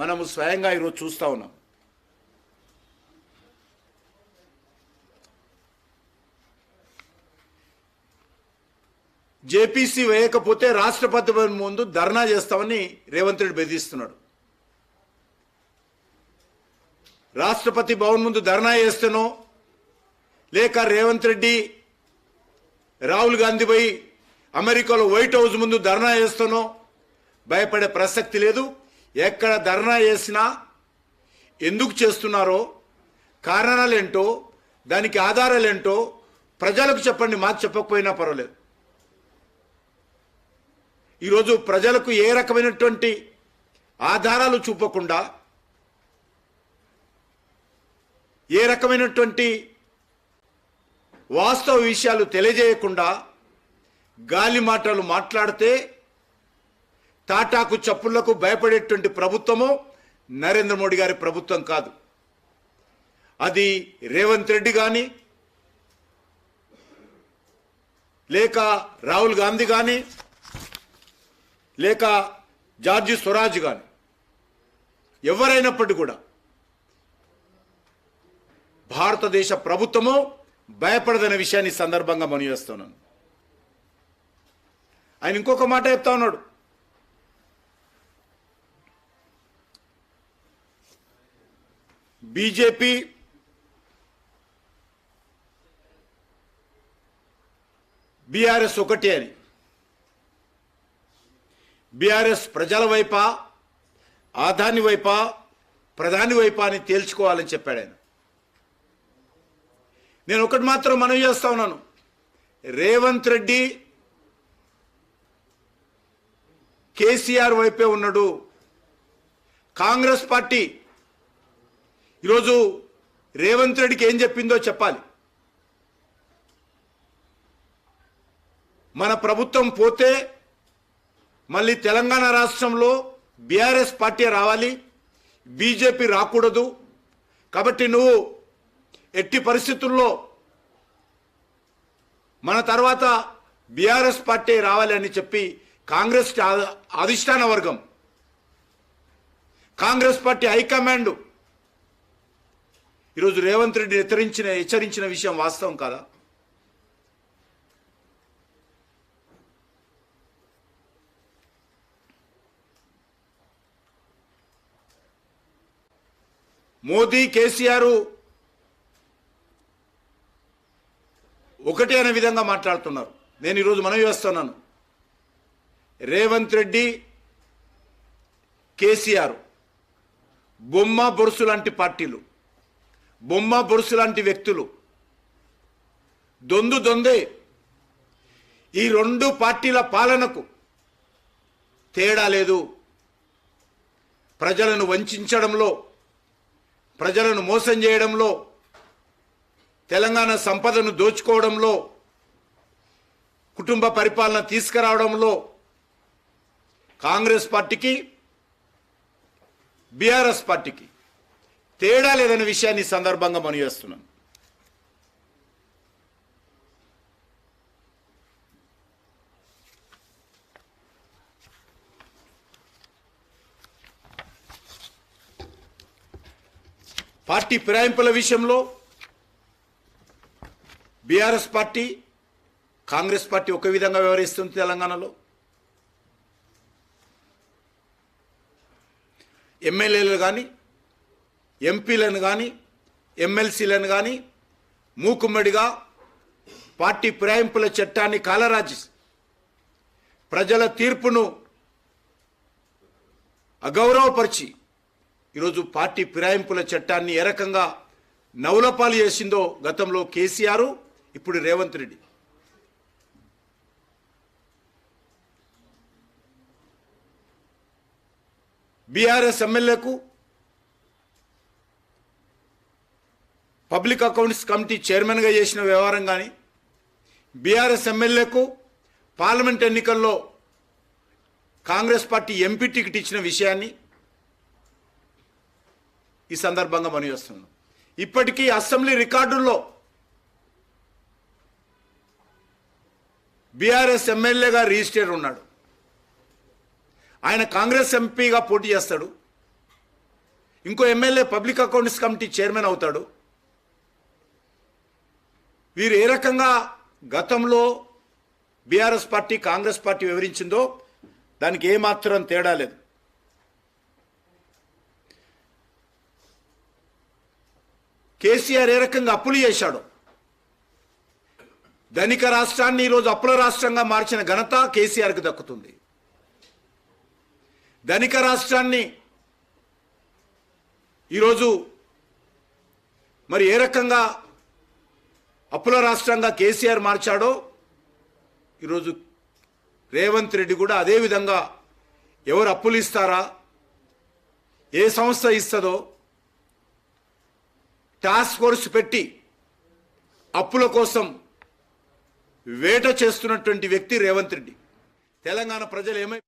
మనము స్వయంగా ఈరోజు చూస్తూ ఉన్నాం. జేపీసీ వేయకపోతే రాష్ట్రపతి భవన్ ముందు ధర్నా చేస్తామని రేవంత్ రెడ్డి బెదిరిస్తున్నాడు. రాష్ట్రపతి భవన్ ముందు ధర్నా చేస్తానో లేక రేవంత్ రెడ్డి రాహుల్ గాంధీ పోయి అమెరికాలో వైట్ హౌస్ ముందు ధర్నా చేస్తానో భయపడే ప్రసక్తి లేదు. ఎక్కడ ధర్నా చేసినా ఎందుకు చేస్తున్నారో కారణాలేంటో దానికి ఆధారాలేంటో ప్రజలకు చెప్పండి మాకు చెప్పకపోయినా పర్వాలేదు. ఈరోజు ప్రజలకు ఏ రకమైనటువంటి ఆధారాలు చూపకుండా ఏ రకమైనటువంటి వాస్తవ విషయాలు తెలియజేయకుండా గాలి మాటలు మాట్లాడితే టాటాకు చప్పుళ్ళకు భయపడేటువంటి ప్రభుత్వము నరేంద్ర మోడీ గారి ప్రభుత్వం కాదు. అది రేవంత్ రెడ్డి కానీ లేక రాహుల్ గాంధీ కానీ లేక జార్జి స్వరాజ్ కానీ ఎవరైనప్పటికీ కూడా భారతదేశ ప్రభుత్వము భయపడదనే విషయాన్ని సందర్భంగా మనం చేస్తున్నాను. ఆయన ఇంకొక మాట చెప్తా ఉన్నాడు. బీజేపీ బీఆర్ఎస్ ఒకటి అని. బీఆర్ఎస్ ప్రజల వైపా ఆదాని వైపా ప్రధాని వైపా అని తేల్చుకోవాలని చెప్పాడు ఆయన. నేను ఒకటి మాత్రం మనవి చేస్తా ఉన్నాను. రేవంత్ రెడ్డి కేసీఆర్ వైపే ఉన్నాడు. కాంగ్రెస్ పార్టీ ఈరోజు రేవంత్ రెడ్డికి ఏం చెప్పిందో చెప్పాలి. మన ప్రభుత్వం పోతే మళ్ళీ తెలంగాణ రాష్ట్రంలో బీఆర్ఎస్ పార్టీ రావాలి బీజేపీ రాకూడదు. కాబట్టి నువ్వు ఎట్టి పరిస్థితుల్లో మన తర్వాత బీఆర్ఎస్ పార్టీ రావాలి అని చెప్పి కాంగ్రెస్ అధిష్టాన వర్గం కాంగ్రెస్ పార్టీ హైకమాండ్ ఈరోజు రేవంత్ రెడ్డి హెచ్చరించిన హెచ్చరించిన విషయం వాస్తవం కాదా? మోదీ కేసీఆర్ ఒకటే అనే విధంగా మాట్లాడుతున్నారు. నేను ఈరోజు మనవి వేస్తున్నాను రేవంత్ రెడ్డి కేసీఆర్ బొమ్మ బొరుసు లాంటి పార్టీలు. బొమ్మ బొరుసు లాంటి వ్యక్తులు. దొందు దొందే. ఈ రెండు పార్టీల పాలనకు తేడా లేదు. ప్రజలను వంచడంలో ప్రజలను మోసం చేయడంలో తెలంగాణ సంపదను దోచుకోవడంలో కుటుంబ పరిపాలన తీసుకురావడంలో కాంగ్రెస్ పార్టీకి బీఆర్ఎస్ పార్టీకి తేడా లేదనే విషయాన్ని సందర్భంగా మనం చేస్తున్నాను పార్టీ ఫిరాయింపుల విషయంలో బీఆర్ఎస్ పార్టీ కాంగ్రెస్ పార్టీ ఒక విధంగా వ్యవహరిస్తుంది తెలంగాణలో. ఎమ్మెల్యేలు కానీ ఎంపీలను కానీ ఎమ్మెల్సీలను కానీ మూకుమ్మడిగా పార్టీ ఫిరాయింపుల చట్టాన్ని కాలరాజి ప్రజల తీర్పును అగౌరవపరిచి ఈరోజు పార్టీ ఫిరాయింపుల చట్టాన్ని ఏ రకంగా నవలపాలు చేసిందో గతంలో కేసీఆర్ ఇప్పుడు రేవంత్ రెడ్డి. బీఆర్ఎస్ ఎమ్మెల్యేకు పబ్లిక్ అకౌంట్స్ కమిటీ చైర్మన్గా చేసిన వ్యవహారం కానీ బీఆర్ఎస్ ఎమ్మెల్యేకు పార్లమెంట్ ఎన్నికల్లో కాంగ్రెస్ పార్టీ ఎంపీ టికెట్ ఇచ్చిన విషయాన్ని ఈ సందర్భంగా పనిచేస్తున్నాం ఇప్పటికీ అసెంబ్లీ రికార్డుల్లో బీఆర్ఎస్ ఎమ్మెల్యేగా రిజిస్టర్ ఉన్నాడు. ఆయన కాంగ్రెస్ ఎంపీగా పోటీ చేస్తాడు. ఇంకో MLA public accounts committee chairman అవుతాడు. వీరు ఏ రకంగా గతంలో బీఆర్ఎస్ పార్టీ కాంగ్రెస్ పార్టీ వివరించిందో దానికి ఏమాత్రం తేడా లేదు. కేసీఆర్ ఏ రకంగా అప్పులు చేశాడు ధనిక రాష్ట్రాన్ని ఈరోజు అప్పుల రాష్ట్రంగా మార్చిన ఘనత కేసీఆర్కి దక్కుతుంది. ధనిక రాష్ట్రాన్ని ఈరోజు మరి ఏ రకంగా అప్పుల రాష్ట్రంగా కేసీఆర్ మార్చాడో ఈరోజు రేవంత్ రెడ్డి కూడా అదే విధంగా ఎవరు అప్పులు ఇస్తారా ఏ సంస్థ ఇస్తుందో టాస్క్ ఫోర్స్ పెట్టి అప్పుల కోసం వేట చేస్తున్నటువంటి వ్యక్తి రేవంత్ రెడ్డి. తెలంగాణ ప్రజలు ఏమై